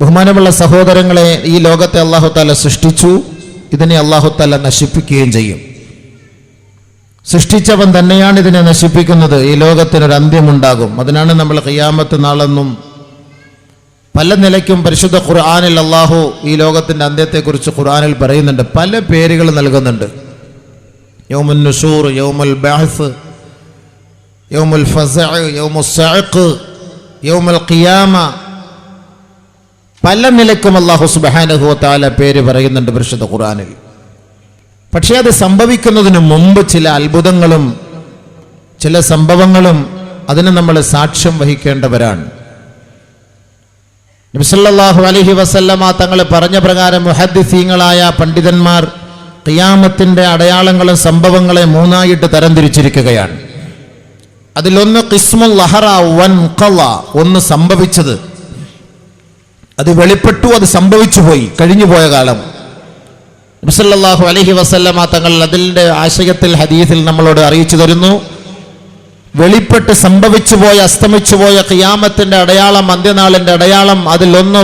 ബഹുമാനമുള്ള സഹോദരങ്ങളെ ഈ ലോകത്തെ അള്ളാഹുത്താല സൃഷ്ടിച്ചു. ഇതിനെ അള്ളാഹുത്താല നശിപ്പിക്കുകയും ചെയ്യും. സൃഷ്ടിച്ചവൻ തന്നെയാണ് ഇതിനെ നശിപ്പിക്കുന്നത്. ഈ ലോകത്തിനൊരു അന്ത്യമുണ്ടാകും. അതിനാണ് നമ്മൾ കയ്യാമത്ത് നാളെന്നും പല നിലയ്ക്കും പരിശുദ്ധ ഖുർആാനിൽ അള്ളാഹു ഈ ലോകത്തിന്റെ അന്ത്യത്തെക്കുറിച്ച് ഖുർആാനിൽ പറയുന്നുണ്ട്. പല പേരുകൾ നൽകുന്നുണ്ട്. യൗമുൽ നുഷൂർ യൗമുൽ ബാഹ്ഫ് യൗമുൽ ഫസ യൗമുൽ സഅഖ് യൗമുൽ ഖിയാമ പല നിലക്കും അള്ളാഹു സുബാനഹു താല പേര് പറയുന്നുണ്ട് പരിശുദ്ധ ഖുറാനിൽ പക്ഷെ അത് സംഭവിക്കുന്നതിന് മുമ്പ് ചില അത്ഭുതങ്ങളും ചില സംഭവങ്ങളും അതിന് നമ്മൾ സാക്ഷ്യം വഹിക്കേണ്ടവരാണ്. നബിസല്ലാഹു അലഹി വസല്ലമ തങ്ങൾ പറഞ്ഞ പ്രകാരം മുഹദ്ദിസീങ്ങളായ പണ്ഡിതന്മാർ ഖിയാമത്തിന്റെ അടയാളങ്ങളും സംഭവങ്ങളെ മൂന്നായിട്ട് തരംതിരിച്ചിരിക്കുകയാണ്. അതിലൊന്ന് കിസ്മുൽ ലഹറ വൻ ഖള ഒന്ന് സംഭവിച്ചത് അത് വെളിപ്പെട്ടു അത് സംഭവിച്ചു പോയി കഴിഞ്ഞു പോയ കാലം. നബിസല്ലാഹു അലഹി വസല്ലമ തങ്ങൾ അതിന്റെ ആശയത്തിൽ ഹദീസിൽ നമ്മളോട് അറിയിച്ചു തരുന്നു. വെളിപ്പെട്ട് സംഭവിച്ചു പോയ അസ്തമിച്ചു പോയ ഖിയാമത്തിന്റെ അടയാളം അന്ത്യനാളിന്റെ അടയാളം അതിലൊന്ന്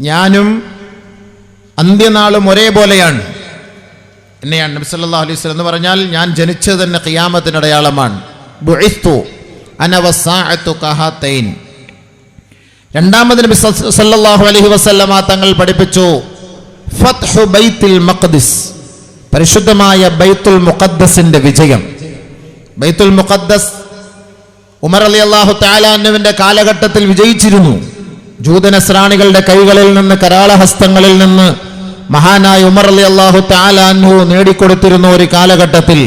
ഞാനും അന്ത്യനാളും ഒരേപോലെയാണ്. എന്നെയാണ് നബി അലൈഹി വസ്ലം എന്ന് പറഞ്ഞാൽ ഞാൻ ജനിച്ചത് തന്നെ ഖിയാമത്തിന്റെ അടയാളമാണ്. ബുഇസ്തു അന വസ്സാഅതു കഹാതൈൻ രണ്ടാമത് നബി സല്ലല്ലാഹു അലൈഹി വസല്ലമ തങ്ങൾ പഠിപ്പിച്ചു ഫത്ഹു ബൈത്തുൽ മഖ്ദിസ് പരിശുദ്ധമായ ബൈത്തുൽ മുഖദ്ദസിന്റെ വിജയം. ബൈത്തുൽ മുഖദ്ദസ് ഉമർ അലി അള്ളാഹു താലാന്നുവിന്റെ കാലഘട്ടത്തിൽ വിജയിച്ചിരുന്നു. ജൂതനസ്രാണികളുടെ കൈകളിൽ നിന്ന് കരാളഹസ്തങ്ങളിൽ നിന്ന് മഹാനായ ഉമർ അലി അള്ളാഹു താലാൻഹു നേടിക്കൊടുത്തിരുന്ന ഒരു കാലഘട്ടത്തിൽ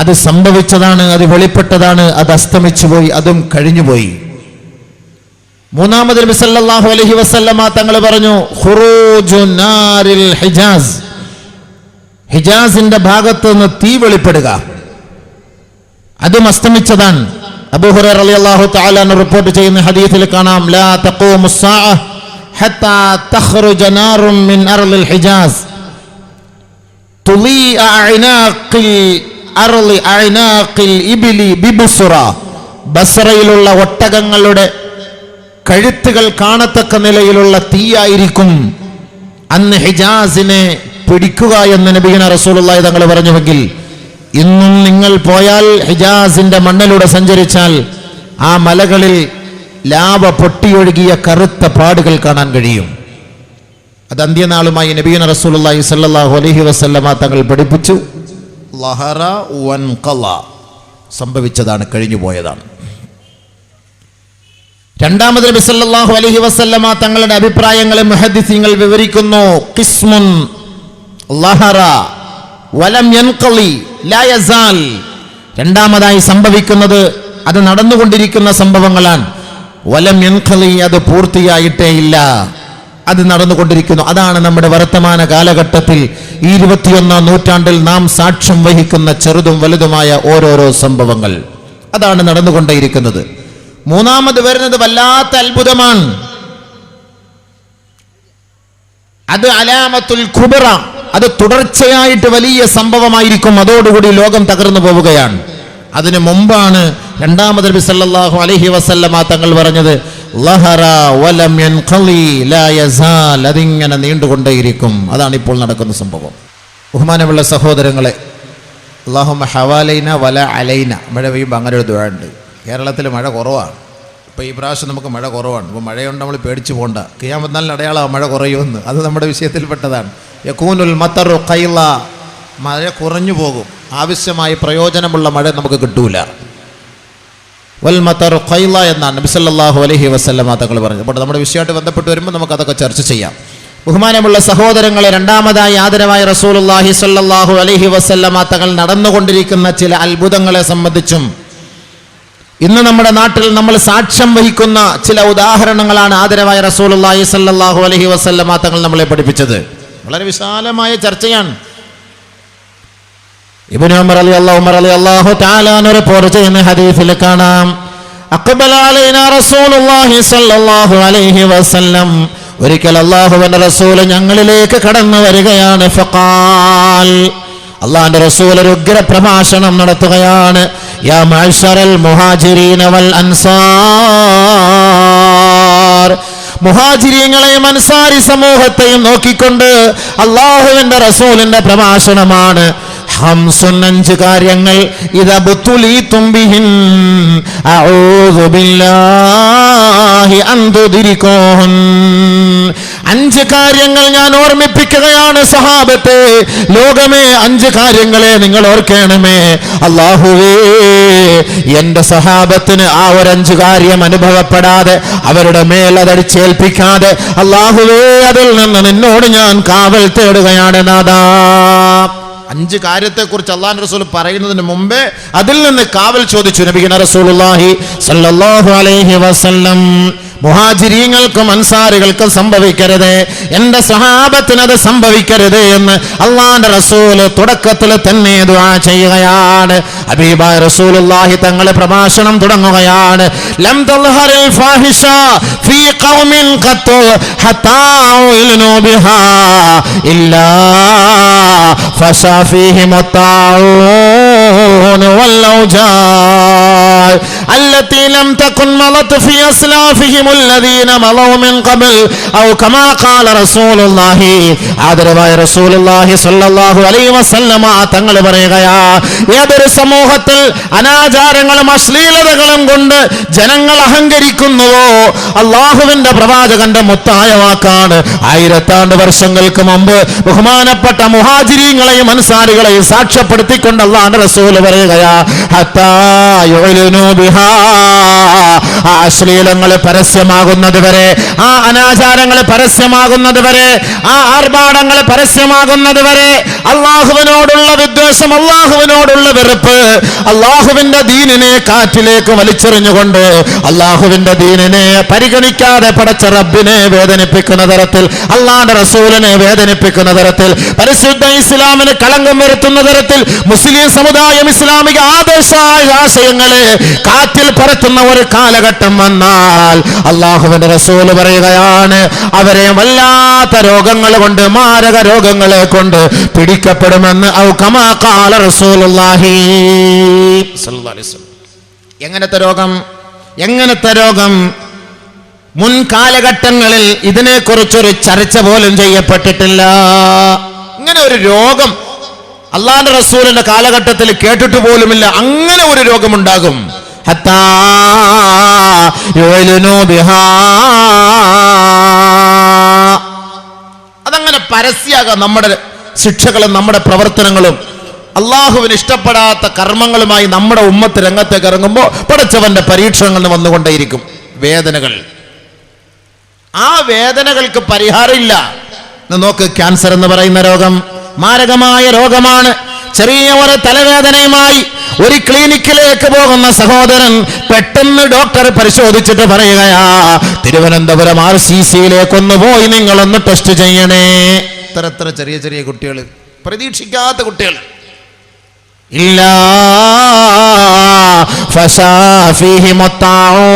അത് സംഭവിച്ചതാണ് അത് വെളിപ്പെട്ടതാണ് അത് അസ്തമിച്ചു പോയി അതും കഴിഞ്ഞുപോയി മൂന്നാമത് നബി സല്ലല്ലാഹു അലൈഹി വസല്ലമ തങ്ങൾ പറഞ്ഞു ഖുറൂജു നാരിൽ ഹിജാസ്. ഹിജാസിന്റെ ഭാഗത്ത് നിന്ന് തീ വെളിപ്പെടുക. അതും അസ്തമിച്ചതാണ്. അബൂ ഹുറൈറ റളിയല്ലാഹു തആല റിപ്പോർട്ട് ചെയ്യുന്ന ഹദീസിൽ കാണാം ലാ ഹത്താ മിൻ ഹിജാസ്. ഇബിലി ബസറയിലുള്ള ഒട്ടകങ്ങളുടെ കഴുത്തുകൾ കാണത്തക്ക നിലയിലുള്ള തീയായിരിക്കും. അന്ന് ഹിജാസിനെ പിടിക്കുക എന്ന് നബീന റസൂലുള്ളാഹി തങ്ങൾ പറഞ്ഞുവെങ്കിൽ ഇന്നും നിങ്ങൾ പോയാൽ ഹിജാസിന്റെ മണ്ണിലൂടെ സഞ്ചരിച്ചാൽ ആ മലകളിൽ ലാവ പൊട്ടിയൊഴുകിയ കറുത്ത പാടുകൾ കാണാൻ കഴിയും. അത് അന്ത്യനാളുമായി നബീന റസൂലുള്ളാഹി സ്വല്ലല്ലാഹു അലൈഹി വസല്ലമ തങ്ങൾ പഠിപ്പിച്ചു. ലഹറ വൻകല സംഭവിച്ചതാണ് കഴിഞ്ഞു പോയതാണ് രണ്ടാമത് നബി സല്ലല്ലാഹു അലൈഹി വസല്ലമ തങ്ങളുടെ അഭിപ്രായങ്ങളെ മുഹദ്ദിസീങ്ങൾ വിവരിക്കുന്നു. കിസ്മുൻ ലഹറ വലം രണ്ടാമതായി സംഭവിക്കുന്നത് അത് നടന്നുകൊണ്ടിരിക്കുന്ന സംഭവങ്ങളാണ്. വലം യൻഖളി അത് പൂർത്തിയായിട്ടേ ഇല്ല. അത് നടന്നുകൊണ്ടിരിക്കുന്നു. അതാണ് നമ്മുടെ വർത്തമാന കാലഘട്ടത്തിൽ ഈ ഇരുപത്തിയൊന്നാം നൂറ്റാണ്ടിൽ നാം സാക്ഷ്യം വഹിക്കുന്ന ചെറുതും വലുതുമായ ഓരോരോ സംഭവങ്ങൾ. അതാണ് നടന്നുകൊണ്ടേയിരിക്കുന്നത്. മൂന്നാമത് വരുന്നത് വല്ലാത്ത അത്ഭുതമാണ്. അത് അലാമത്തുൽ കുബറ അത് തുടർച്ചയായിട്ട് വലിയ സംഭവമായിരിക്കും. അതോടുകൂടി ലോകം തകർന്നു പോവുകയാണ്. അതിനു മുമ്പാണ് രണ്ടാമത് നബി സല്ലല്ലാഹു അലൈഹി വസല്ലമ തങ്ങൾ പറഞ്ഞത് അതിങ്ങനെ നീണ്ടുകൊണ്ടേയിരിക്കും. അതാണ് ഇപ്പോൾ നടക്കുന്ന സംഭവം. ബഹുമാനമുള്ള സഹോദരങ്ങളെ അള്ളാഹുമ ഹവാലൈന വല അലൈന. മഴ പെയ്യുമ്പോൾ അങ്ങനെ ഒരു ദുഴുണ്ട് കേരളത്തിൽ മഴ കുറവാണ്. ഇപ്പോൾ ഈ പ്രാവശ്യം നമുക്ക് മഴ കുറവാണ്. ഇപ്പോൾ മഴയുണ്ട് നമ്മൾ പേടിച്ചു പോകണ്ട കിയാമത്താലിന് അടയാളമാണ് മഴ കുറയുമെന്ന്. അത് നമ്മുടെ വിഷയത്തിൽപ്പെട്ടതാണ് യക്കൂനുൽ മത്തറു കൈല മഴ കുറഞ്ഞു പോകും. ആവശ്യമായി പ്രയോജനമുള്ള മഴ നമുക്ക് കിട്ടൂല. വൽ ഖൈല എന്നാണ് നബി അലഹി വസല്ലമ തങ്ങൾ പറഞ്ഞത്. അപ്പോൾ നമ്മുടെ വിഷയമായിട്ട് ബന്ധപ്പെട്ട് വരുമ്പോൾ നമുക്ക് അതൊക്കെ ചർച്ച ചെയ്യാം. ബഹുമാനമുള്ള സഹോദരങ്ങളെ രണ്ടാമതായി ആദരവായ റസൂലുള്ളാഹി സല്ലാഹു അലഹി വസല്ലമ തങ്ങൾ നടന്നുകൊണ്ടിരിക്കുന്ന ചില അത്ഭുതങ്ങളെ സംബന്ധിച്ചും ഇന്ന് നമ്മുടെ നാട്ടിൽ നമ്മൾ സാക്ഷ്യം വഹിക്കുന്ന ചില ഉദാഹരണങ്ങളാണ് ആദരവായ റസൂലുള്ളാഹി സല്ലാഹു അലഹി വസല്ലമ തങ്ങൾ നമ്മളെ പഠിപ്പിച്ചത്. വളരെ വിശാലമായ ചർച്ചയാണ്. ഉമർ ചെയ്യുന്ന കാണാം. റസൂലുള്ളാഹി അലൈഹി വസല്ലം. ഒരിക്കൽ റസൂൽ ഞങ്ങളിലേക്ക് കടന്നു വരികയാണ്. ഫഖാൽ. റസൂൽ ഒരു ഉഗ്ര പ്രഭാഷണം നടത്തുകയാണ്. യാ മുഹാജിരിയങ്ങളെയും അൻസാരി സമൂഹത്തെയും നോക്കിക്കൊണ്ട് അള്ളാഹുവിന്റെ റസൂലിന്റെ പ്രഭാഷണമാണ്. അഞ്ച് കാര്യങ്ങൾ. അഞ്ച് കാര്യങ്ങൾ ഞാൻ ഓർമ്മിപ്പിക്കുകയാണ് സഹാബത്തെ. ലോകമേ അഞ്ച് കാര്യങ്ങളെ നിങ്ങൾ ഓർക്കണമേ. അള്ളാഹുവേ എന്റെ സഹാബത്തിന് ആ ഒരു അഞ്ച് കാര്യം അനുഭവപ്പെടാതെ അവരുടെ മേൽ അതടിച്ചേൽപ്പിക്കാതെ അള്ളാഹുവേ അതിൽ നിന്ന് നിന്നോട് ഞാൻ കാവൽ തേടുകയാണ് നാദാ. അഞ്ച് കാര്യത്തെക്കുറിച്ച് അള്ളാഹു റസൂൽ പറയുന്നതിന് മുമ്പേ അതിൽ നിന്ന് കാവൽ ചോദിച്ചു നബിഗന റസൂലുള്ളാഹി സല്ലല്ലാഹു അലൈഹി വസല്ലം മുഹാജിരീങ്ങൾക്കും അൻസാരികൾക്കും സംഭവിക്കരുത് എന്റെ സഹാബത്തിന് അത് സംഭവിക്കരുത് എന്ന് അള്ളാന്റെ റസൂൽ തുടക്കത്തിൽ തന്നെ ദുആ ചെയ്യുകയാണ്. അബീബ റസൂലുള്ളാഹി തങ്ങളെ പ്രഭാഷണം തുടങ്ങുകയാണ്. ലം ഫാഹിഷ ഫീ ഖൗമിൻ ഖത്തു ഹത്താ ഇല്ലാ فشى فيهم الطاعون والأوجاع التي لم تكن مضت في أسلافهم الذين مضوا من قبل أو كما قال رسول الله ആദരവായ റസൂലുള്ളാഹി സ്വല്ലല്ലാഹു അലൈഹി വസല്ലമ തങ്ങൾ പറയുകയാ ഏതൊരു സമൂഹത്തിൽ അനാചാരങ്ങളും അശ്ലീലതകളും കൊണ്ട് ജനങ്ങൾ അഹങ്കരിക്കുന്നുവോ അള്ളാഹുവിന്റെ പ്രവാചകന്റെ മുത്തായ വാക്കാണ് ആയിരത്താണ്ട് വർഷങ്ങൾക്ക് മുമ്പ് ബഹുമാനപ്പെട്ട മുഹാജിരീങ്ങളെയും അൻസാരികളെയും സാക്ഷ്യപ്പെടുത്തിക്കൊണ്ട് അള്ളാഹുന്റെ റസൂല് പറയുകയാ ഹത്താ യുഅ്ലിനു ആ അശ്ലീലങ്ങൾ പരസ്യമാകുന്നത് വരെ ആ അനാചാരങ്ങൾ പരസ്യമാകുന്നത് വരെ ആ ആർഭാടങ്ങൾ പരസ്യമാകുന്നത് വരെ അള്ളാഹുവിനോടുള്ള വിദ്വേഷം അള്ളാഹുവിനോടുള്ള വെറുപ്പ് അള്ളാഹുവിന്റെ ദീനിനെ കാറ്റിലേക്ക് വലിച്ചെറിഞ്ഞുകൊണ്ട് അള്ളാഹുവിന്റെ ദീനിനെ പരിഗണിക്കാതെ പടച്ച റബ്ബിനെ വേദനിപ്പിക്കുന്ന തരത്തിൽ അള്ളാന്റെ റസൂലിനെ വേദനിപ്പിക്കുന്ന തരത്തിൽ പരിശുദ്ധ ഇസ്ലാമിന് കളങ്കം വരുത്തുന്ന തരത്തിൽ മുസ്ലിം സമുദായം ഇസ്ലാമിക ആദർശ ആശയങ്ങളെ കാറ്റിൽ പരത്തുന്ന ഒരു കാലഘട്ടം വന്നാൽ അള്ളാഹുവിന്റെ റസൂൽ പറയുകയാണ് അവരെ വല്ലാത്ത രോഗങ്ങൾ കൊണ്ട് മാരക രോഗങ്ങളെ കൊണ്ട് പിടിക്കപ്പെടുമെന്ന് റസൂലുള്ളാഹി. എങ്ങനത്തെ രോഗം? എങ്ങനത്തെ രോഗം? മുൻ കാലഘട്ടങ്ങളിൽ ഇതിനെക്കുറിച്ചൊരു ചർച്ച പോലും ചെയ്യപ്പെട്ടിട്ടില്ല. ഇങ്ങനെ ഒരു രോഗം അള്ളാന്റെ റസൂലിന്റെ കാലഘട്ടത്തിൽ കേട്ടിട്ട് പോലുമില്ല. അങ്ങനെ ഒരു രോഗമുണ്ടാകും. ഹത്താ. അതങ്ങനെ പരസ്യാകാം നമ്മുടെ ശിക്ഷകളും നമ്മുടെ പ്രവർത്തനങ്ങളും അള്ളാഹുവിന് ഇഷ്ടപ്പെടാത്ത കർമ്മങ്ങളുമായി നമ്മുടെ ഉമ്മത്ത് രംഗത്തേക്ക് ഇറങ്ങുമ്പോൾ പടച്ചവന്റെ പരീക്ഷണങ്ങൾ വന്നുകൊണ്ടേയിരിക്കും വേദനകൾ. ആ വേദനകൾക്ക് പരിഹാരമില്ല. നോക്ക് ക്യാൻസർ എന്ന് പറയുന്ന രോഗം മാരകമായ രോഗമാണ്. ചെറിയ ഒരു തലവേദനയുമായി ഒരു ക്ലിനിക്കിലേക്ക് പോകുന്ന സഹോദരൻ പെട്ടെന്ന് ഡോക്ടർ പരിശോധിച്ചിട്ട് പറയുകയാ തിരുവനന്തപുരം ആർ സി സിയിലേക്ക് ഒന്ന് പോയി നിങ്ങളൊന്ന് ടെസ്റ്റ് ചെയ്യണേ. ഇത്ര ചെറിയ ചെറിയ കുട്ടികൾ പ്രതീക്ഷിക്കാത്ത കുട്ടികൾ ഇല്ലാ ഫസാഫിഹി മൊത്താവോ.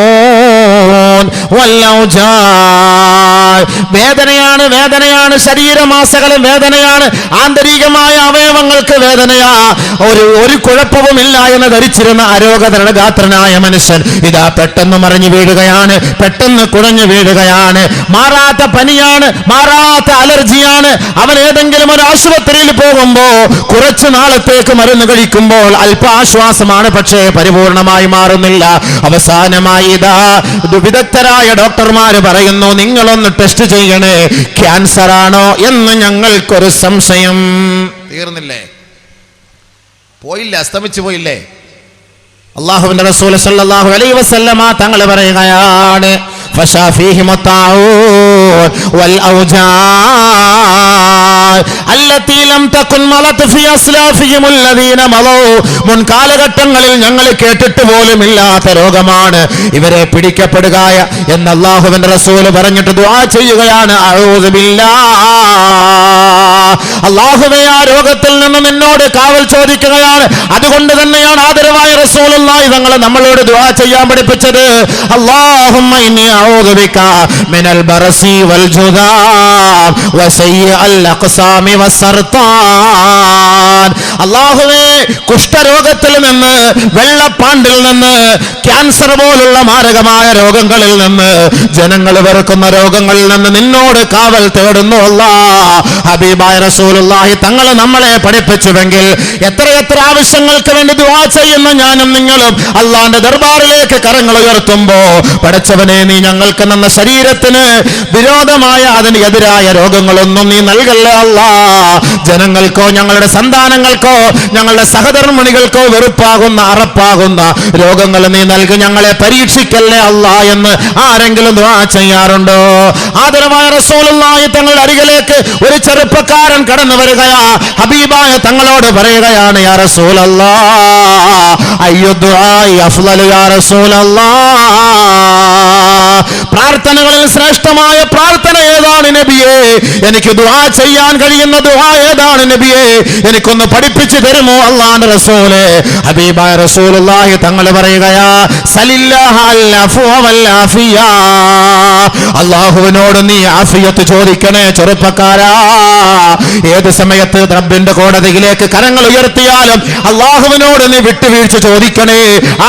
വേദനയാണ് വേദനയാണ്. ശരീരമാസകളും വേദനയാണ്. ആന്തരികമായ അവയവങ്ങൾക്ക് വേദനയാ. ഒരു ഒരു കുഴപ്പവുമില്ല എന്ന് ധരിച്ചിരുന്ന അരോഗതരുടെ ഗാത്രനായ മനുഷ്യൻ ഇതാ പെട്ടെന്ന് മറിഞ്ഞു വീഴുകയാണ്. പെട്ടെന്ന് കുഴഞ്ഞു വീഴുകയാണ്. മാറാത്ത പനിയാണ് മാറാത്ത അലർജിയാണ്. അവൻ ഏതെങ്കിലും ഒരു ആശുപത്രിയിൽ പോകുമ്പോ കുറച്ചു നാളത്തേക്ക് മരുന്ന് കഴിക്കുമ്പോൾ അല്പാശ്വാസമാണ് പക്ഷേ പരിപൂർണമായി മാറുന്നില്ല. അവസാനമായി ഇതാ വിദഗ്ധരായ ഡോക്ടർമാര് പറയുന്നു നിങ്ങളൊന്ന് ടെസ്റ്റ് ചെയ്യണേ. ക്യാൻസർ ആണോ എന്ന് ഞങ്ങൾക്കൊരു സംശയം. തീർന്നില്ലേ? പോയില്ല? അസ്തമിച്ചു പോയില്ലേ? അള്ളാഹുവിന്റെ റസൂൽ സല്ലല്ലാഹു അലൈഹി വസല്ലമ തങ്ങൾ പറയുകയാണ് ഫശാഫീഹിം الطاعون والأوجاع التي لم تكن مضت في أسلافهم الذين مضوا മുൻകാലഘട്ടങ്ങളിൽ ഞങ്ങൾ കേട്ടിട്ട് പോലും ഇല്ലാത്ത രോഗമാണ് ഇവരെ പിടിക്കപ്പെടുക എന്ന് അള്ളാഹുവിന്റെ റസൂല് പറഞ്ഞിട്ട് ദുആ ചെയ്യുകയാണ് അഊദു ബില്ലാഹ് അള്ളാഹുവേ ആ രോഗത്തിൽ നിന്നും എന്നോട് കാവൽ ചോദിക്കുകയാണ്. അതുകൊണ്ട് തന്നെയാണ് ആദരവായ റസൂലുള്ളാഹി തങ്ങളെ നമ്മളോട് ദുആ ചെയ്യാൻ പഠിപ്പിച്ചത്. അല്ലാഹുമ്മ ഇന്നി അഊദു ബിക മിനൽ ബറസി വൽ ജുദാം വസയ്യിഅൽ അഖ്സാമി വസർതാൻ അല്ലാഹുവേ കുഷ്ഠരോഗത്തിൽ നിന്ന് വെള്ളപ്പാണ്ടിൽ നിന്ന് ക്യാൻസർ പോലുള്ള മാരകമായ രോഗങ്ങളിൽ നിന്ന് ജനങ്ങൾ വെറുക്കുന്ന രോഗങ്ങളിൽ നിന്ന് നിന്നോട് കാവൽ തേടുന്നു അല്ലാ ഹബീബായ റസൂലുള്ളാഹി തങ്ങൾ നമ്മളെ പഠിപ്പിച്ചുവെങ്കിൽ എത്രയെത്ര ആവശ്യങ്ങൾക്ക് വേണ്ടി ദുആ ചെയ്യുന്ന ഞാനും നിങ്ങളും അള്ളാന്റെ ദർബാറിലേക്ക് കരങ്ങൾ ഉയർത്തുമ്പോ പഠിച്ചവനെ നീ ഞങ്ങൾക്ക് നന്ന ശരീരത്തിന് വിരോധമായ അതിന് എതിരായ രോഗങ്ങളൊന്നും നീ നൽകല്ലേ അല്ലാ ജനങ്ങൾക്കോ ഞങ്ങളുടെ സന്താനങ്ങൾക്കോ ഞങ്ങളുടെ സഹധർമ്മിണികൾക്കോ വെറുപ്പാകുന്ന അറപ്പാകുന്ന രോഗങ്ങൾ നീ നൽകി ഞങ്ങളെ പരീക്ഷിക്കല്ലേ അല്ല എന്ന് ആരെങ്കിലും ദുആ ചെയ്യാറുണ്ടോ? ആദരവായ റസൂലുള്ളാഹി തങ്ങളുടെ അരികിലേക്ക് ഒരു ചെറുപ്പക്കാരൻ കടന്നു വരികയാ. ഹബീബായ തങ്ങളോട് പറയുകയാണ് അയ്യോ ദുആ അഫ്ളലു യാ റസൂലല്ലാ. പ്രാർത്ഥനകളിൽ ശ്രേഷ്ഠമായ പ്രാർത്ഥന ഏതാണ് നബിയെ? എനിക്ക് ദുആ ചെയ്യാൻ കഴിയുന്ന ദുആ ഏതാണ് നബിയെ? എനിക്കൊന്ന് പഠിപ്പിച്ചു തരുമോ അള്ളാന്റെ റസൂൽ? ഹബീബായ റസൂലുള്ളാഹി തങ്ങൾ പറയുകയാ അള്ളാഹുവിനോട് നീ ആഫിയത്ത് ചോദിക്കണേ ചെറുപ്പക്കാരാ. ഏത് സമയത്ത് റബ്ബിന്റെ കോടതിയിലേക്ക് കരങ്ങൾ ഉയർത്തിയാലും അള്ളാഹുവിനോട് നീ വിട്ടുവീഴ്ച ചോദിക്കണേ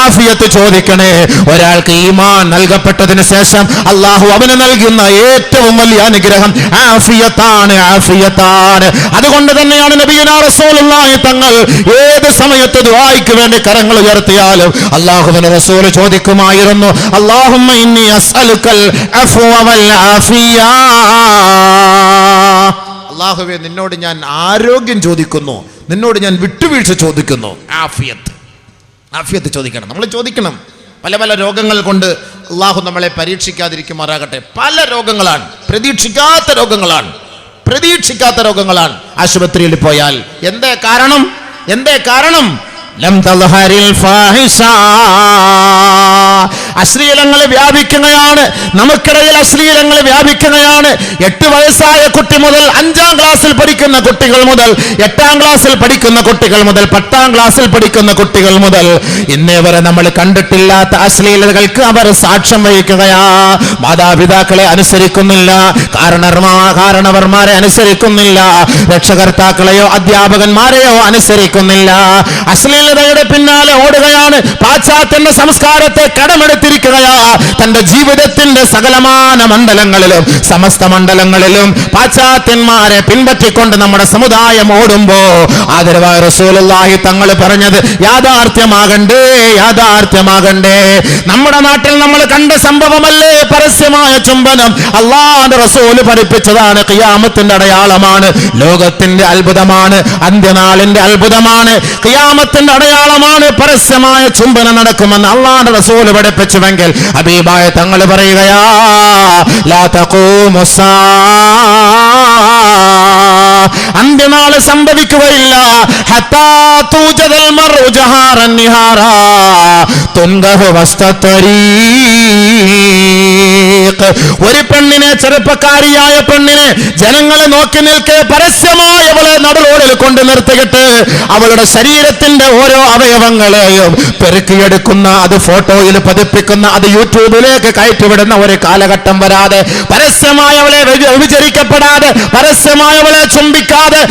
ആഫിയത്ത് ചോദിക്കണേ. ഒരാൾക്ക് ഈമാൻ നൽകപ്പെട്ടതിന് ശേഷം അള്ളാഹു അവന് നൽകുന്ന ഏറ്റവും വലിയ അനുഗ്രഹം ആഫിയത്താണ് ആഫിയത്താണ്. അതുകൊണ്ട് തന്നെയാണ് നബിയുനാ റസൂലുള്ളാഹി തങ്ങൾ ഏത് സമയത്ത് ദുആയ്ക്ക് വേണ്ടി കരങ്ങൾ ഉയർത്തിയാലും അള്ളാഹുവിന് റസൂൽ ചോദിക്കുമായിരുന്നു അല്ലാഹുമ്മ ഇന്നി അസ്അലുക്കൽ അഫ്വ വൽ ആഫിയ അള്ളാഹുവെ നിന്നോട് ഞാൻ ആരോഗ്യം ചോദിക്കുന്നു നിന്നോട് ഞാൻ വിട്ടുവീഴ്ച ചോദിക്കുന്നു. ആഫിയത്ത്. ആഫിയത്ത് ചോദിക്കണം. നമ്മൾ ചോദിക്കണം. പല പല രോഗങ്ങൾ കൊണ്ട് അള്ളാഹു നമ്മളെ പരീക്ഷിക്കാതിരിക്കുമാറാകട്ടെ. പല രോഗങ്ങളാണ്. പ്രതീക്ഷിക്കാത്ത രോഗങ്ങളാണ്. പ്രതീക്ഷിക്കാത്ത രോഗങ്ങളാണ്. ആശുപത്രിയിൽ പോയാൽ. എന്തേ കാരണം? എന്തേ കാരണം? ലം ഫാഹിഷ. അശ്ലീലങ്ങൾ വ്യാപിക്കുകയാണ് നമുക്കിടയിൽ അശ്ലീലങ്ങൾ വ്യാപിക്കുകയാണ് എട്ട് വയസ്സായ കുട്ടി മുതൽ അഞ്ചാം ക്ലാസ്സിൽ പഠിക്കുന്ന കുട്ടികൾ മുതൽ എട്ടാം ക്ലാസ്സിൽ പഠിക്കുന്ന കുട്ടികൾ മുതൽ പത്താം ക്ലാസ്സിൽ പഠിക്കുന്ന കുട്ടികൾ മുതൽ ഇന്നേ വരെ നമ്മൾ കണ്ടിട്ടില്ലാത്ത അശ്ലീലതകൾക്ക് അവർ സാക്ഷ്യം വഹിക്കുകയാ. മാതാപിതാക്കളെ അനുസരിക്കുന്നില്ല. കാരണർമാ കാരണവർമാരെ അനുസരിക്കുന്നില്ല. രക്ഷകർത്താക്കളെയോ അധ്യാപകന്മാരെയോ അനുസരിക്കുന്നില്ല. അശ്ലീലതയുടെ പിന്നാലെ ഓടുകയാണ്. പാശ്ചാത്യന്റെ സംസ്കാരത്തെ കടമെടുത്തിരിക്കുകയാ. തന്റെ ജീവിതത്തിന്റെ സകലമാന മണ്ഡലങ്ങളിലും സമസ്ത മണ്ഡലങ്ങളിലും പാശ്ചാത്യന്മാരെ പിൻപറ്റിക്കൊണ്ട് നമ്മുടെ സമുദായം ഓടുമ്പോ ആദരവായ റസൂലുള്ളാഹി തങ്ങൾ പറഞ്ഞത് യാഥാർത്ഥ്യമാകണ്ടേ യാഥാർത്ഥ്യമാകണ്ടേ. നമ്മുടെ നാട്ടിൽ നമ്മൾ കണ്ട സംഭവമല്ലേ? പരസ്യമായ ചുംബനം. അള്ളാന്റെ റസൂൽ പഠിപ്പിച്ചതാണ് കിയാമത്തിന്റെ അടയാളമാണ്. ലോകത്തിന്റെ അത്ഭുതമാണ് അന്ത്യനാളിന്റെ അത്ഭുതമാണ്. ഖിയാമത്തിന്റെ അടയാളമാണ് പരസ്യമായ ചുംബനം നടക്കുമെന്ന് അള്ളാന്റെ റസൂൽ പഠിപ്പിച്ചുവെങ്കിൽ അബീബായ തങ്ങൾ പറയുകയാ അന്ത്യനാൾ സംഭവിക്കുകയില്ല. ഹത്താ തൂജദൽ വസ്തത്തരീഖ് ഒരു പെണ്ണിനെ ചെറുപ്പക്കാരിയായ പെണ്ണിനെ ജനങ്ങളെ നോക്കി നിൽക്കെ. പരസ്യമായി അവളെ നടുറോഡിൽ കൊണ്ട് നിർത്തിയിട്ട് അവളുടെ ശരീരത്തിന്റെ ഓരോ അവയവങ്ങളെയും പെരുക്കിയെടുക്കുന്ന അത് ഫോട്ടോയിൽ പതിപ്പിക്കുന്ന അത് യൂട്യൂബിലേക്ക് കയറ്റിവിടുന്ന ഒരു കാലഘട്ടം വരാതെ പരസ്യമായി അവളെ വ്യഭി- വ്യഭിചരിക്കപ്പെടാതെ പരസ്യമായി അവളെ ചുംബിക്കാതെ.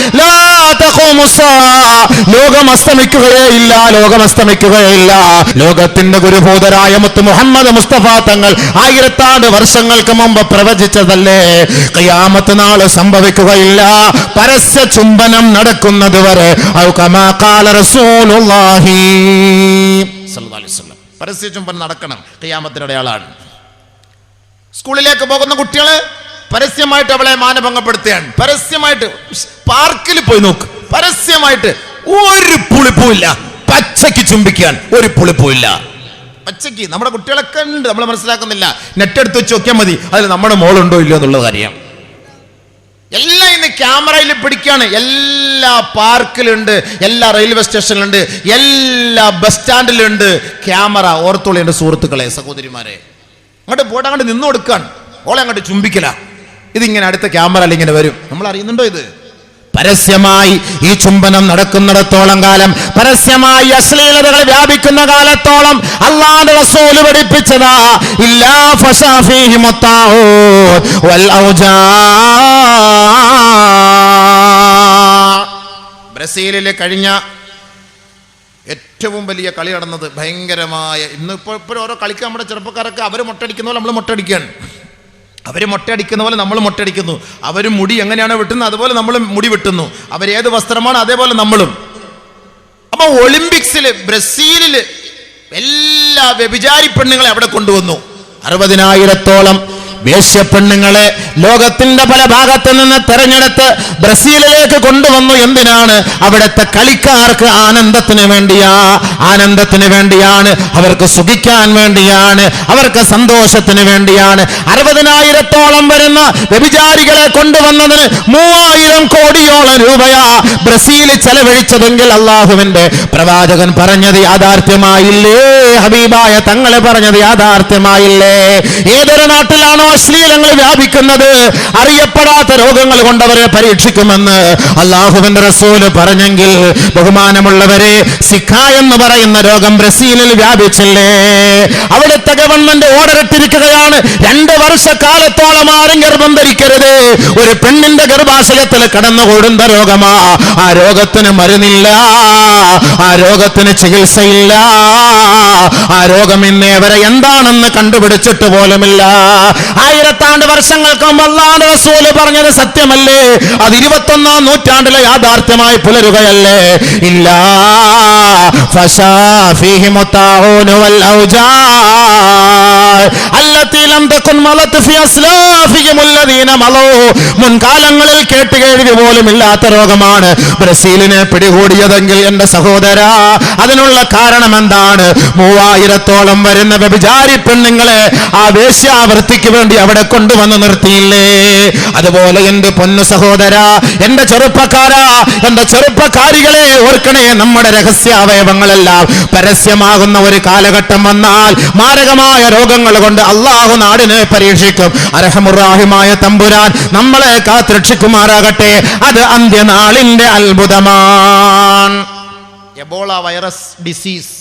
ലോകം അസ്തമിക്കുകയേ ഇല്ല ലോകം അസ്തമിക്കുകയില്ല ലോകത്തിന്റെ ഗുരുഭൂതരായ മുത്ത് മുഹമ്മദ് മുസ്തഫ തങ്ങൾ ആയിരത്താണ്ട് വർഷങ്ങൾക്ക് മുമ്പ് പ്രവചിച്ചതല്ലേ? കയ്യാമത്ത് നാൾ സംഭവിക്കുകയില്ല. പരസ്യ ചുംബനം നടക്കുന്നത് വരെ. പരസ്യ ചുംബനം നടക്കണം. കയ്യാമത്തിന് അടയാളാണ് സ്കൂളിലേക്ക് പോകുന്ന കുട്ടികൾ പരസ്യമായിട്ട് അവളെ മാനഭംഗപ്പെടുത്തുകയാണ്. പരസ്യമായിട്ട് പാർക്കിൽ പോയി നോക്ക്. പരസ്യമായിട്ട് ഒരു പുളിപ്പുമില്ല പച്ചയ്ക്ക് ചുംബിക്കാൻ ഒരു പുളിപ്പുമില്ല പച്ചയ്ക്ക് നമ്മുടെ കുട്ടികളൊക്കെ ഉണ്ട് നമ്മൾ മനസ്സിലാക്കുന്നില്ല. നെറ്റ് എടുത്ത് വെച്ച് നോക്കിയാൽ മതി. അതിൽ നമ്മുടെ മോളുണ്ടോ ഇല്ലയോ എന്നുള്ളത് അറിയാം. എല്ലാം ഇന്ന് ക്യാമറയിൽ പിടിക്കുകയാണ് എല്ലാ പാർക്കിലുണ്ട് എല്ലാ റെയിൽവേ സ്റ്റേഷനിലുണ്ട് എല്ലാ ബസ് സ്റ്റാൻഡിലുണ്ട്. ക്യാമറ ഓർത്തോളി എന്റെ സുഹൃത്തുക്കളെ സഹോദരിമാരെ. അങ്ങോട്ട് പോയിട്ട് അങ്ങോട്ട് നിന്ന് കൊടുക്കാൻ ഓളെ അങ്ങോട്ട് ചുംബിക്കല. ഇതിങ്ങനെ അടുത്ത ക്യാമറ ഇങ്ങനെ വരും. നമ്മൾ അറിയുന്നുണ്ടോ ഇത്? പരസ്യമായി ഈ ചുംബനം നടക്കുന്നിടത്തോളം കാലം പരസ്യമായി അശ്ലീലതകൾ വ്യാപിക്കുന്ന കാലത്തോളം അള്ളാന്റെ റസൂൽ പഠിപ്പിച്ചതാ. ഇല്ലാ ഫശാഫീഹി മുത്താഹൂ വൽ ഔജാ. ബ്രസീലിൽ കഴിഞ്ഞ ഏറ്റവും വലിയ കളി നടന്നത് ഭയങ്കരമായ ഇന്നിപ്പോൾ ഇപ്പോഴും ഓരോ കളിക്ക് നമ്മുടെ ചെറുപ്പക്കാരൊക്കെ അവർ മുട്ടടിക്കുന്ന പോലെ നമ്മൾ മുട്ടടിക്കുകയാണ്. അവർ മുട്ടയടിക്കുന്ന പോലെ നമ്മൾ മുട്ടയടിക്കുന്നു. അവർ മുടി എങ്ങനെയാണ് വെട്ടുന്നത് അതുപോലെ നമ്മൾ മുടി വെട്ടുന്നു. അവരേത് വസ്ത്രമാണ് അതേപോലെ നമ്മളും. അപ്പൊ ഒളിമ്പിക്സിൽ ബ്രസീലിൽ എല്ലാ വ്യഭിചാരി പെണ്ണുങ്ങളെ അവിടെ കൊണ്ടുവന്നു. അറുപതിനായിരത്തോളം വേശ്യ പെണ്ണുങ്ങളെ ലോകത്തിന്റെ പല ഭാഗത്ത് നിന്ന് തെരഞ്ഞെടുത്ത് ബ്രസീലിലേക്ക് കൊണ്ടുവന്നു എന്തിനാണ്? അവിടുത്തെ കളിക്കാർക്ക് ആനന്ദത്തിന് വേണ്ടിയാ. ആനന്ദത്തിന് വേണ്ടിയാണ്. അവർക്ക് സുഖിക്കാൻ വേണ്ടിയാണ്. അവർക്ക് സന്തോഷത്തിന് വേണ്ടിയാണ്. അറുപതിനായിരത്തോളം വരുന്ന വ്യഭിചാരികളെ കൊണ്ടുവന്നതിന് മൂവായിരം കോടിയോളം രൂപയാ ബ്രസീൽ ചെലവഴിച്ചതെങ്കിൽ അള്ളാഹുവിന്റെ പ്രവാചകൻ പറഞ്ഞത് യാഥാർത്ഥ്യമായില്ലേ? ഹബീബായ തങ്ങളെ പറഞ്ഞത് യാഥാർത്ഥ്യമായില്ലേ? ഏതൊരു നാട്ടിലാണോ അശ്ലീലങ്ങൾ വ്യാപിക്കുന്നത് അറിയപ്പെടാത്ത രോഗങ്ങൾ കൊണ്ടവരെ പരീക്ഷിക്കുമെന്ന് അള്ളാഹുവിന്റെ റസൂൽ പറഞ്ഞെങ്കിൽ ബഹുമാനമുള്ളവരെ സിഖ എന്ന് പറയുന്ന രോഗം ബ്രസീലിൽ വ്യാപിച്ചില്ലേ? അവിടുത്തെ ഗവൺമെന്റ് ഓർഡർ ഇട്ടിരിക്കുകയാണ് രണ്ട് വർഷക്കാലത്തോളം ആരും ഗർഭം ധരിക്കരുത്. ഒരു പെണ്ണിന്റെ ഗർഭാശയത്തിൽ കടന്നുകൂടുന്ന രോഗമാ. ആ രോഗത്തിന് മരുന്നില്ല ആ രോഗത്തിന് ചികിത്സയില്ല. ആ രോഗം ഇന്നേ വരെ എന്താണെന്ന് കണ്ടുപിടിച്ചിട്ട് പോലുമില്ല. ആയിരത്താണ്ട് വർഷങ്ങൾക്ക് അള്ളാന്റെ റസൂൽ പറഞ്ഞത് സത്യമല്ലേ? അത് ഇരുപത്തൊന്നാം നൂറ്റാണ്ടിലെ യാഥാർത്ഥ്യമായി പുലരുകയല്ലേ? ഇല്ല മുൻകാലങ്ങളിൽ കേട്ട് കേൾവി പോലും ഇല്ലാത്ത രോഗമാണ്. ബ്രസീലിനെ പിടികൂടിയതെങ്കിൽ എന്റെ സഹോദര അതിനുള്ള കാരണം എന്താണ്? മൂവായിരത്തോളം വരുന്ന വ്യഭിചാരി പെണ്ണുങ്ങളെ ആ വേശ്യാവൃത്തിക്ക് വേണ്ടി അവിടെ കൊണ്ടുവന്ന് നിർത്തിയില്ലേ? അതുപോലെ എന്റെ പൊന്നു സഹോദര എന്റെ ചെറുപ്പക്കാരാ എന്റെ ചെറുപ്പക്കാരികളെ ഓർക്കണേ നമ്മുടെ രഹസ്യാവയവങ്ങളെല്ലാം. പരസ്യമാകുന്ന ഒരു കാലഘട്ടം വന്നാൽ മാരകമായ രോഗങ്ങൾ കൊണ്ട് അള്ളാഹു നാടിനെ പരീക്ഷിക്കും. അർഹമുറാഹിമായ തമ്പുരാൻ നമ്മളെ കാത്തുരക്ഷിക്കുമാറാകട്ടെ. അത് അന്ത്യനാളിന്റെ അത്ഭുതമാണ്. Ebola virus disease.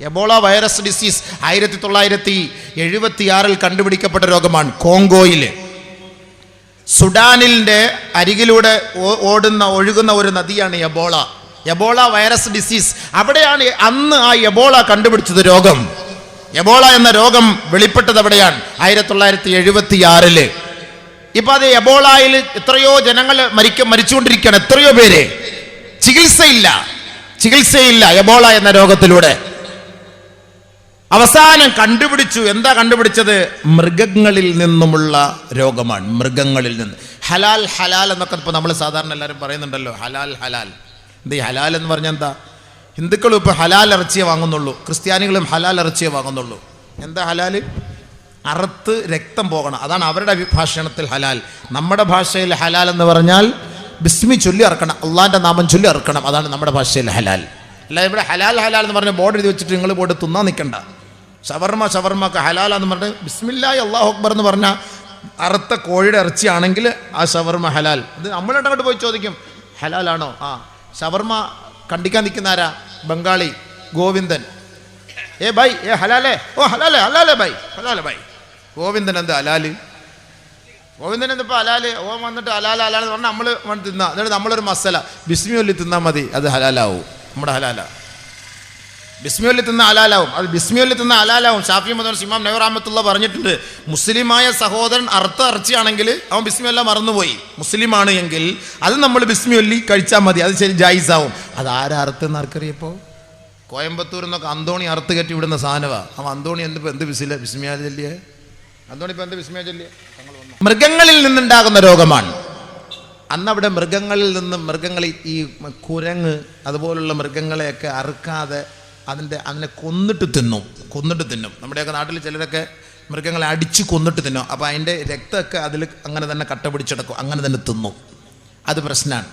Ebola virus disease ആയിരത്തി തൊള്ളായിരത്തി എഴുപത്തിയാറിൽ കണ്ടുപിടിക്കപ്പെട്ട രോഗമാണ് കോങ്കോയിൽ. സുഡാനിലിന്റെ അരികിലൂടെ ഓടുന്ന ഒഴുകുന്ന ഒരു നദിയാണ് എബോള. Ebola virus disease. അവിടെയാണ് അന്ന് ആ എബോള കണ്ടുപിടിച്ചത് രോഗം. എബോള എന്ന രോഗം വെളിപ്പെട്ടത് അവിടെയാണ് ആയിരത്തി തൊള്ളായിരത്തി എഴുപത്തി ആറിൽ ഇപ്പൊ അത് എബോളയിൽ എത്രയോ ജനങ്ങൾ മരിക്ക മരിച്ചുകൊണ്ടിരിക്കുകയാണ്. എത്രയോ പേര്. ചികിത്സയില്ല. ചികിത്സയില്ല എബോള എന്ന രോഗത്തിലൂടെ. അവസാനം കണ്ടുപിടിച്ചു. എന്താ കണ്ടുപിടിച്ചത്? മൃഗങ്ങളിൽ നിന്നുമുള്ള രോഗമാണ്. മൃഗങ്ങളിൽ നിന്ന്. ഹലാൽ ഹലാൽ എന്നൊക്കെ ഇപ്പോൾ നമ്മൾ സാധാരണ എല്ലാവരും പറയുന്നുണ്ടല്ലോ. ഹലാൽ ഹലാൽ. എന്ത് ഈ ഹലാൽ എന്ന് പറഞ്ഞാൽ എന്താ? ഹിന്ദുക്കളും ഇപ്പോൾ ഹലാൽ ഇറച്ചിയെ വാങ്ങുന്നുള്ളൂ. ക്രിസ്ത്യാനികളും ഹലാൽ ഇറച്ചിയെ വാങ്ങുന്നുള്ളൂ. എന്താ ഹലാൽ? അറുത്ത് രക്തം പോകണം. അതാണ് അവരുടെ അഭിഭാഷണത്തിൽ ഹലാൽ. നമ്മുടെ ഭാഷയിൽ ഹലാൽ എന്ന് പറഞ്ഞാൽ ബിസ്മി ചൊല്ലി ഇറക്കണം അള്ളാന്റെ നാമം ചൊല്ലി ഇറക്കണം അതാണ് നമ്മുടെ ഭാഷയിൽ ഹലാൽ. അല്ല ഇവിടെ ഹലാൽ ഹലാൽ എന്ന് പറഞ്ഞ ബോർഡ് എഴുതി വെച്ചിട്ട് നിങ്ങൾ പോയിട്ട് തിന്നാൻ നിൽക്കണ്ട ഷവർമ ഷവർമ്മ ഒക്കെ ഹലാൽ എന്ന് പറഞ്ഞ് ബിസ്മില്ലായി അള്ളാഹു അക്ബർ എന്ന് പറഞ്ഞാൽ അറുത്ത കോഴിയുടെ ഇറച്ചിയാണെങ്കിൽ ആ ഷവർമ്മ ഹലാൽ. ഇത് നമ്മളിട്ട് അങ്ങോട്ട് പോയി ചോദിക്കും ഹലാലാണോ? ആ. ഷവർമ്മ കണ്ടിക്കാൻ നിൽക്കുന്ന ആരാ? ബംഗാളി ഗോവിന്ദൻ. ഏ ബൈ ഏ ഹലാലേ? ഓ ഹലാലേ ഹലാലേ ബൈ ഹലാലേ ബൈ. ഗോവിന്ദൻ എന്ത് ഹലാൽ ഗോവിന്ദൻ എന്തിപ്പോൾ ഹലാൽ ഓ വന്നിട്ട് ഹലാല ഹലാൽ എന്ന് പറഞ്ഞാൽ നമ്മൾ തിന്നാ. എന്നിട്ട് നമ്മളൊരു മസാല. ബിസ്മിയൊല്ലി തിന്നാൽ മതി അത് ഹലാലാവും. നമ്മുടെ ഹലാല. ബിസ്മിയൊല്ലി തിന്ന അലാലാവും. അത് ബിസ്മിയുള്ളി തിന്ന അലാലാവും. ഷാഫി മുതൽ ഇമാം നവറാമത്തുള്ള പറഞ്ഞിട്ടുണ്ട് മുസ്ലിമായ സഹോദരൻ അർത്ഥ ഇറച്ചിയാണെങ്കിൽ അവൻ ബിസ്മിയല്ല മറന്നുപോയി. മുസ്ലിമാണ് എങ്കിൽ അത് നമ്മൾ ബിസ്മിയൊല്ലി കഴിച്ചാൽ മതി. അത് ശരി ജായിസാവും. അത് ആരാ അർത്ഥം ആർക്കറിയപ്പോൾ കോയമ്പത്തൂർ നിന്നൊക്കെ അന്തോണി അറുത്ത് കയറ്റി വിടുന്ന സാധനമാണ് അവൻ അന്തോണി എന്ത് എന്ത് ബിസില ബിസ്മിയാ ചൊല്ലിയേ അന്തോണി ഇപ്പൊ എന്ത് ബിസ്മിയാ ചൊല്ലിയേ മൃഗങ്ങളിൽ നിന്നുണ്ടാകുന്ന രോഗമാണ്. അന്നവിടെ മൃഗങ്ങളിൽ നിന്ന് മൃഗങ്ങൾ ഈ- ഈ കുരങ്ങ് അതുപോലുള്ള മൃഗങ്ങളെയൊക്കെ അറുക്കാതെ അതിന്റെ അതിനെ കൊന്നിട്ട് തിന്നും കൊന്നിട്ട് തിന്നും. നമ്മുടെയൊക്കെ നാട്ടിൽ ചിലരൊക്കെ മൃഗങ്ങളെ അടിച്ച് കൊന്നിട്ട് തിന്നും. അപ്പോൾ അതിന്റെ രക്തമൊക്കെ അതിൽ അങ്ങനെ തന്നെ കട്ട പിടിച്ചെടുക്കും അങ്ങനെ തന്നെ തിന്നും. അത് പ്രശ്നമാണ്.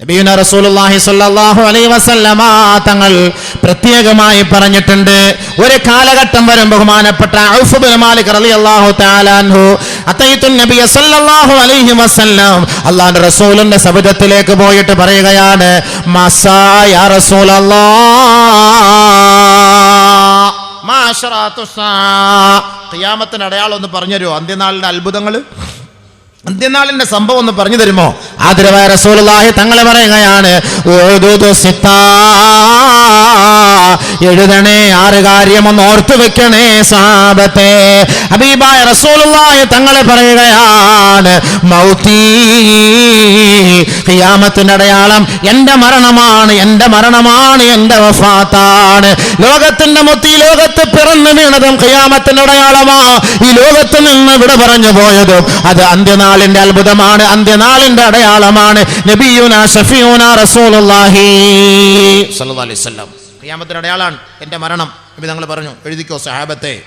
നബിയുന റസൂലുള്ളാഹി സ്വല്ലല്ലാഹു അലൈഹി വസല്ലമ തങ്ങൾ പ്രത്യേകമായി പറഞ്ഞിട്ടുണ്ട്. ഒരു കാലഘട്ടം വരും ബഹുമാനപ്പെട്ട ഔഫ് ബിൻ മാലിക് റളിയല്ലാഹു തആല അൻഹു അതയ്തു നബിയ സ്വല്ലല്ലാഹു അലൈഹി വസല്ലം. അല്ലാഹുവിന്റെ റസൂലിന്റെ സബദത്തിലേക്ക് പോയിട്ട് പറയുകയാണ് മസാ യാ റസൂലല്ലാഹ് മാ അശ്റാത്തു സാ ഖിയാമത്തിന്റെ അടയാളം ഒന്ന് പറഞ്ഞു തരുമോ അന്ത്യനാളിന്റെ അത്ഭുതങ്ങൾ അന്ത്യനാളിന്റെ സംഭവം ഒന്ന് പറഞ്ഞു തരുമോ? ആദരവായ റസൂലുള്ളാഹി തങ്ങളെ പറയുകയാണ്. എഴുതണേ ആറ് കാര്യം ഒന്ന് ഓർത്തു വെക്കണേ സാപത്തെ ഹബീബായ റസൂലുള്ളാഹി തങ്ങളെ പറയുകയാണ് മൗത്തീ ഖിയാമത്തിന്റെ അടയാളം എന്റെ മരണമാണ് എന്റെ മരണമാണ് എന്റെ വഫാത്താണ്. ലോകത്തിന്റെ മൊത്തി ലോകത്ത് പിറന്നു വീണതും ഖിയാമത്തിന്റെ അടയാളമാ. ഈ ലോകത്ത് നിന്ന് ഇവിടെ പറഞ്ഞു പോയതും അത് അന്ത്യനാളിന്റെ അത്ഭുതമാണ് അന്ത്യനാളിന്റെ അടയാളമാണ്. നബിയുന ഷഫിയുന റസൂലുള്ളാഹി. അലൈഹി വസല്ലം. അടയാളാണ് എന്റെ മരണം. നബി തങ്ങൾ പറഞ്ഞു എഴുതിക്കോ സഹാബത്തെ.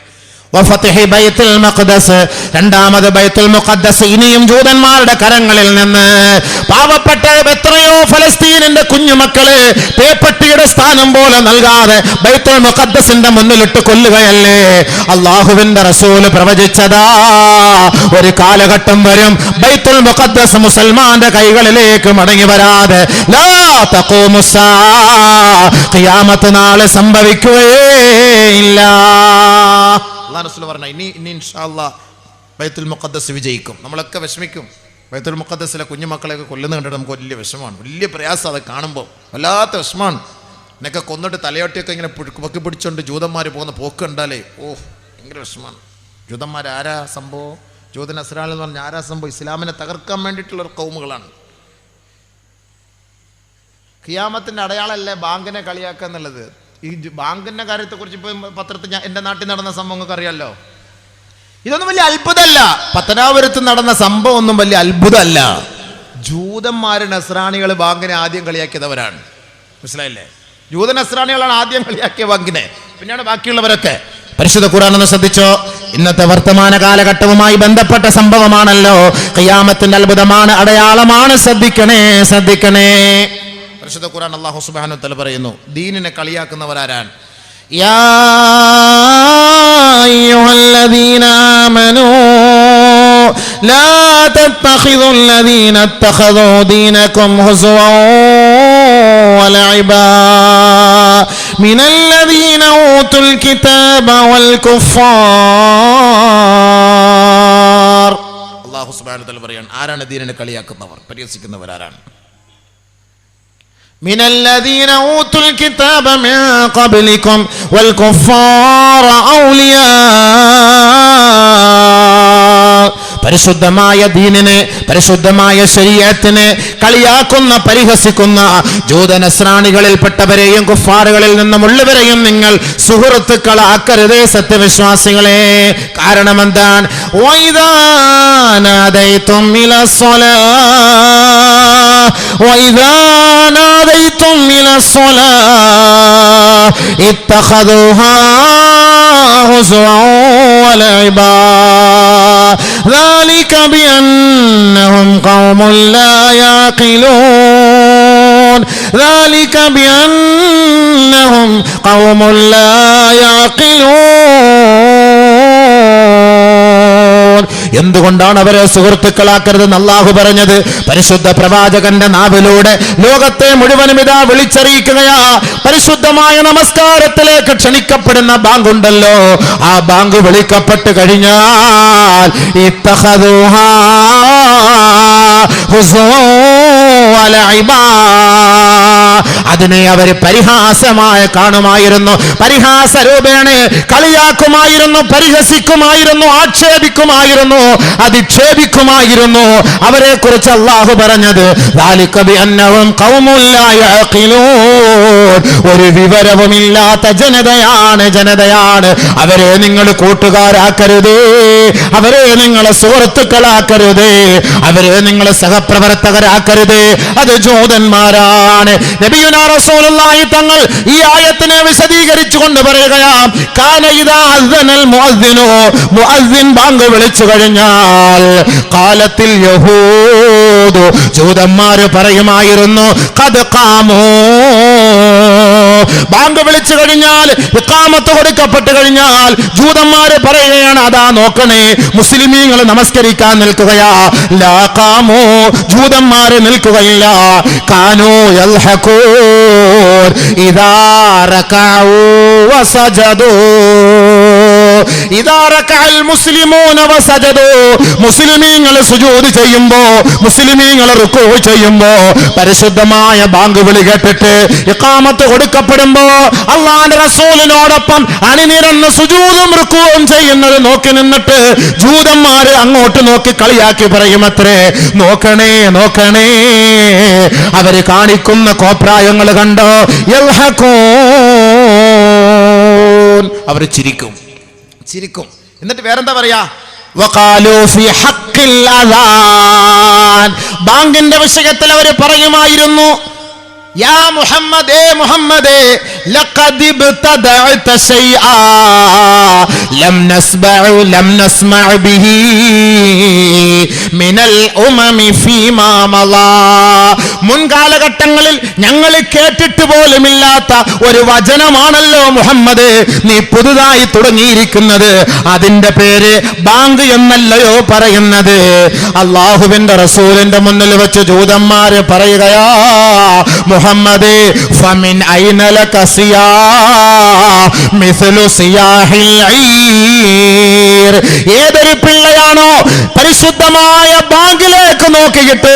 ബൈത്തുൽ മഖ്ദസ്. രണ്ടാമത് ബൈത്തുൽ മുഖദ്ദസ്. ഇനിയും ജൂതന്മാരുടെ കരങ്ങളിൽ നിന്ന് പാവപ്പെട്ട എത്രയോ ഫലസ്തീനിന്റെ കുഞ്ഞുമക്കൾ പേപ്പട്ടിയുടെ സ്ഥാനം പോലെ നൽകാതെ ബൈത്തുൽ മുഖദ്ദസിന്റെ മുന്നിലിട്ട് കൊല്ലുകയല്ലേ? അള്ളാഹുവിന്റെ റസൂൽ പ്രവചിച്ചതാ. ഒരു കാലഘട്ടം വരും ബൈത്തുൽ മുഖദ്ദസ് മുസൽമാന്റെ കൈകളിലേക്ക് മടങ്ങി വരാതെ ലാ സംഭവിക്കുകയേ ഇല്ല. നാളെ അള്ളാഹ് റസൂൽ പറഞ്ഞ ഇനി ഇനി ഇൻഷാല്ല ബൈത്തുൽ മുഖദ്ദസ് വിജയിക്കും. നമ്മളൊക്കെ വിഷമിക്കും. ബൈത്തുൽ മുഖദ്സിലെ കുഞ്ഞുമക്കളെയൊക്കെ കൊല്ലുന്ന കണ്ടിട്ട് നമുക്ക് വലിയ വിഷമമാണ്. വലിയ പ്രയാസം അത് കാണുമ്പോൾ വല്ലാത്ത വിഷമമാണ്. എന്നൊക്കെ കൊന്നിട്ട് തലയോട്ടിയൊക്കെ ഇങ്ങനെ പൊക്കി പിടിച്ചോണ്ട് ജൂതന്മാർ പോകുന്ന പോക്ക് കണ്ടാലേ ഓ ഭയങ്കര വിഷമമാണ്. ജൂതന്മാർ ആരാ സംഭവം? ജൂതൻ അസ്രാൽ എന്ന് പറഞ്ഞ ആരാ സംഭവം? ഇസ്ലാമിനെ തകർക്കാൻ വേണ്ടിയിട്ടുള്ള ഒരു കൗമുകളാണ്. ഖിയാമത്തിന്റെ അടയാളമല്ലേ ബാങ്കിനെ കളിയാക്കുക എന്നുള്ളത്? ഈ ബാങ്കിന്റെ കാര്യത്തെക്കുറിച്ച് ഇപ്പം പത്രത്തിൽ ഞാൻ എന്റെ നാട്ടിൽ നടന്ന സംഭവം നിങ്ങൾക്ക് അറിയാമല്ലോ ഇതൊന്നും വലിയ അത്ഭുതമല്ല. പത്തനാപുരത്ത് നടന്ന സംഭവം ഒന്നും വലിയ അത്ഭുതമല്ല. ജൂതന്മാർ നസ്രാണികൾ ബാങ്കിനെ ആദ്യം കളിയാക്കിയതവരാണ്. മനസ്സിലായില്ലേ? ജൂത നസ്രാണികളാണ് ആദ്യം കളിയാക്കിയ ബാങ്കിനെ. പിന്നെയാണ് ബാക്കിയുള്ളവരൊക്കെ. പരിശുദ്ധ ഒന്ന് ശ്രദ്ധിച്ചോ? ഇന്നത്തെ വർത്തമാന കാലഘട്ടവുമായി ബന്ധപ്പെട്ട സംഭവമാണല്ലോ. കയ്യാമത്തിന്റെ അത്ഭുതമാണ് അടയാളമാണ്. ശ്രദ്ധിക്കണേ ശ്രദ്ധിക്കണേ. പരിശുദ്ധ ഖുർആൻ അല്ലാഹു സുബ്ഹാനഹു വതആല പറയുന്നു ദീനിനെ കളിയാക്കുന്നവരാരാണ് യാ അയ്യുഹല്ലദീന ആമനൂ ലാ തത്തഖിദു الذين اتخذوا دينكم هزوا ولعبا من الذين اوتوا الكتاب والكفار അല്ലാഹു സുബ്ഹാനഹു വതആല പറയാണ് ആരാണ് ദീനിനെ കളിയാക്കുന്നവർ പരിഹസിക്കുന്നവർ ആരാണ് من الذين أوتوا الكتاب من قبلكم والكفار أولياء പരിശുദ്ധമായ ദീനിനെ പരിശുദ്ധമായ ശരീരത്തിന് കളിയാക്കുന്ന പരിഹസിക്കുന്ന ജൂതനസ്രാണികളിൽപ്പെട്ടവരെയും കുഫാറുകളിൽ നിന്നുമുള്ളവരെയും നിങ്ങൾ സുഹൃത്തുക്കളാക്കരുതേ സത്യവിശ്വാസികളെ. കാരണം എന്താണ് വൈദാനാദൈത്തും ഇത്തഹദുഹാ هزوا ولعبا. ذلك بأنهم قوم لا يعقلون. ذلك بأنهم قوم لا يعقلون. എന്തുകൊണ്ടാണ് അവരെ സുഹൃത്തുക്കളാക്കരുത് അള്ളാഹു പറഞ്ഞത്? പരിശുദ്ധ പ്രവാചകന്റെ നാവിലൂടെ ലോകത്തെ മുഴുവനും ഇതാ വിളിച്ചറിയിക്കുകയാ. പരിശുദ്ധമായ നമസ്കാരത്തിലേക്ക് ക്ഷണിക്കപ്പെടുന്ന ബാങ്ക് ഉണ്ടല്ലോ ആ ബാങ്ക് വിളിക്കപ്പെട്ട് കഴിഞ്ഞാൽ വലഇബാ. അതിനെ അവർ പരിഹാസമായി കാണുമായിരുന്നു. പരിഹാസ രൂപേണ കളിയാക്കുമായിരുന്നു പരിഹസിക്കുമായിരുന്നു ആക്ഷേപിക്കുമായിരുന്നു അധിക്ഷേപിക്കുമായിരുന്നു. അവരെ കുറിച്ച് അള്ളാഹു പറഞ്ഞത് പറയുമ്പോൾ ഒരു വിവരവുമില്ലാത്ത ജനതയാണ് ജനതയാണ്. അവരെ നിങ്ങൾ കൂട്ടുകാരാക്കരുതേ. അവരെ നിങ്ങളെ സുഹൃത്തുക്കളാക്കരുതേ. അവരെ നിങ്ങളെ സഹപ്രവർത്തകരാക്കരുതേ. അത് ജൂതന്മാരാണ്. നബിയുനാറസൂലായി തങ്ങൾ ഈ ആയത്തിനെ വിശദീകരിച്ചു കൊണ്ട് പറയുകയാം കാന വിളിച്ചു കഴിഞ്ഞാൽ കാലത്തിൽ യഹൂദു. ജൂതന്മാര് പറയുമായിരുന്നു കഥ കാമോ ബാങ്ക് വിളിച്ചു കഴിഞ്ഞാൽ ഇഖാമത്ത് കൊടുക്കപ്പെട്ട് കഴിഞ്ഞാൽ ജൂതന്മാര് പറയുകയാണ് അതാ നോക്കണേ മുസ്ലിമീങ്ങൾ നമസ്കരിക്കാൻ നിൽക്കുകയാ. ലാക്കാമോ ജൂതന്മാര് നിൽക്കുകയില്ല. കാനോ യൽഹഖൂൻ മുസ്ലിമീങ്ങൾ സുജൂദ് ചെയ്യുമ്പോ മുസ്ലിമീങ്ങൾ റുക്കൂ ചെയ്യുമ്പോ പരിശുദ്ധമായ ബാങ്ക് വിളി കേട്ടിട്ട് ഇഖാമത്ത് കൊടുക്കപ്പെടുമ്പോ അള്ളാന്റെ റസൂലിനോടൊപ്പം അണിനിരന്ന് സുജൂദും റുക്കുവും ചെയ്യുന്നത് നോക്കി നിന്നിട്ട് ജൂതന്മാര് അങ്ങോട്ട് നോക്കി കളിയാക്കി പറയുമത്രേ നോക്കണേ നോക്കണേ. അവർ കാണിക്കുന്ന കോപ്രായങ്ങൾ കണ്ടോ? അവർ ചിരിക്കും. ചിരിക്കും. എന്നിട്ട് വേറെന്താ പറയാ? ബാങ്കിന്റെ വിഷയത്തിൽ അവർ പറയുമായിരുന്നു. യാ മുഹമ്മദേ മുഹമ്മദേ لقد ابتدعت شيئا لم നസ്മഉ لم نسمع به من الامم فيما മളാ. മുൻകാലഘട്ടങ്ങളിൽ ഞങ്ങൾ കേട്ടിട്ട് പോലുമില്ലാത്ത ഒരു വചനമാണല്ലോ മുഹമ്മദ് നീ പുതുതായി തുടങ്ങിയിരിക്കുന്നത്. അതിന്റെ പേര് ബാങ്ക് എന്നല്ലയോ പറയുന്നത്. അള്ളാഹുവിന്റെ റസൂലിന്റെ മുന്നിൽ വെച്ച് ജൂതന്മാര് പറയുകയാ മുഹമ്മദ് ഫമിൻ ഐനല കസിയാ മിസ്ലു സിയാഹിൽ ഏതൊരു പിള്ളയാണോ പരിശുദ്ധമായ ബാങ്കിലേക്ക് നോക്കിയിട്ട്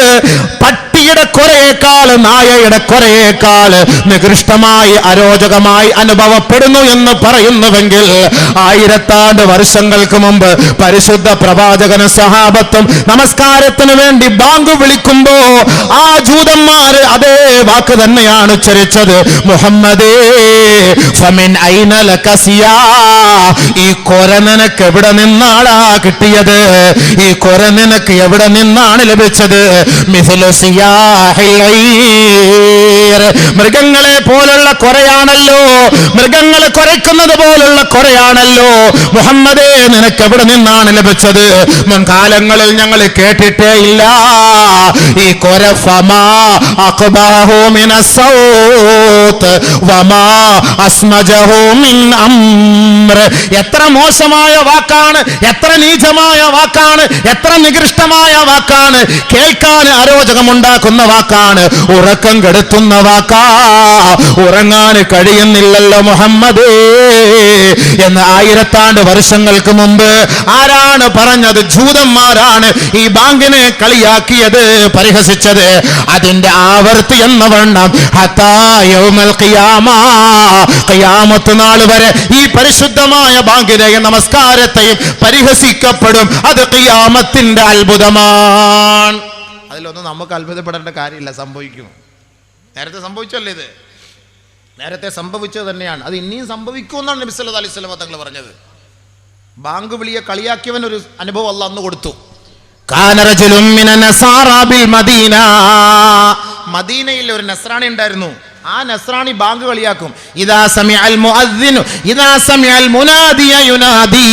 പട്ടിയുടെ കുറയേക്കാൾ നായയുടെ കുറയേക്കാൾ നികൃഷ്ടമായി അരോചകമായി അനുഭവപ്പെടുന്നു എന്ന് പറയുന്നുവെങ്കിൽ ആയിരത്താണ്ട് വർഷങ്ങൾക്ക് മുമ്പ് പരിശുദ്ധ പ്രവാചകന സഹാബത്തും നമസ്കാരത്തിന് വേണ്ടി ബാങ്ക് വിളിക്കുമ്പോ ആ ജൂതന്മാര് അതേ വാക്ക് തന്നെയാണ് ഉച്ചരിച്ചത്. മുഹമ്മദേ ഫമിൻ ഈ കൊര നിനക്ക് എവിടെ നിന്നാടാ കിട്ടിയത്? ഈ കൊര നിനക്ക് എവിടെ നിന്നാണ് ലഭിച്ചത്? മിഥുലു സിയാഹിൽ ഈർ. മൃഗങ്ങളെ പോലുള്ള കൊരയാണല്ലോ മൃഗങ്ങളെ കുറയ്ക്കുന്നത് പോലുള്ള കുറയാണല്ലോ. മുഹമ്മദേ നിനക്ക് എവിടെ നിന്നാണ് ലഭിച്ചത്? മുൻകാലങ്ങളിൽ ഞങ്ങൾ കേട്ടിട്ടേ ഇല്ല. ഈ കൊര എത്ര മോശമായ വാക്കാണ് എത്ര നീചമായ വാക്കാണ് എത്ര നികൃഷ്ടമായ വാക്കാണ്. കേൾക്കാൻ അരോചകമുണ്ടാക്കുന്ന വാക്കാണ് ഉറക്കം കെടുത്തുന്ന വാക്കാ ഉറങ്ങാൻ കഴിയുന്നില്ലല്ലോ മുഹമ്മദ് എന്ന് ആയിരത്താണ്ട് വർഷങ്ങൾക്ക് മുമ്പ് ആരാണ് പറഞ്ഞത്? ജൂതന്മാരാണ് ഈ ബാങ്കിനെ കളിയാക്കിയത് പരിഹസിച്ചത്. അതിന്റെ ആവർത്തി എന്ന വണ്ണം. ഖിയാമത്ത് നാൾ വരെ ഈ പരിശുദ്ധമായ ബാങ്കിനെ നമസ്കാരത്തെയും പരിഹസിക്കപ്പെടും. അത് ഖിയാമത്തിന്റെ അത്ഭുതമാണ്. അതിലൊന്നും നമുക്ക് അത്ഭുതപ്പെടേണ്ട കാര്യമില്ല സംഭവിക്കും. നേരത്തെ സംഭവിച്ചല്ലേ ഇത്? നേരത്തെ സംഭവിച്ചത് തന്നെയാണ്. അത് ഇനിയും സംഭവിക്കുമെന്നാണ് നബി സല്ലു അലൈഹി വസല്ലം തങ്ങൾ പറഞ്ഞത്. ബാങ്ക് വിളിയെ കളിയാക്കിയവൻ ഒരു അനുഭവം അല്ല അന്ന് കൊടുത്തു. മദീനയിൽ ഒരു നസ്രാണി ഉണ്ടായിരുന്നു. ആ നസ്രാണി ബാങ്ക് കളിയാക്കും. സമിഅൽ മുഅദ്ദിനു ഇദാ സമിഅൽ മുനാദിയ യുനാദി.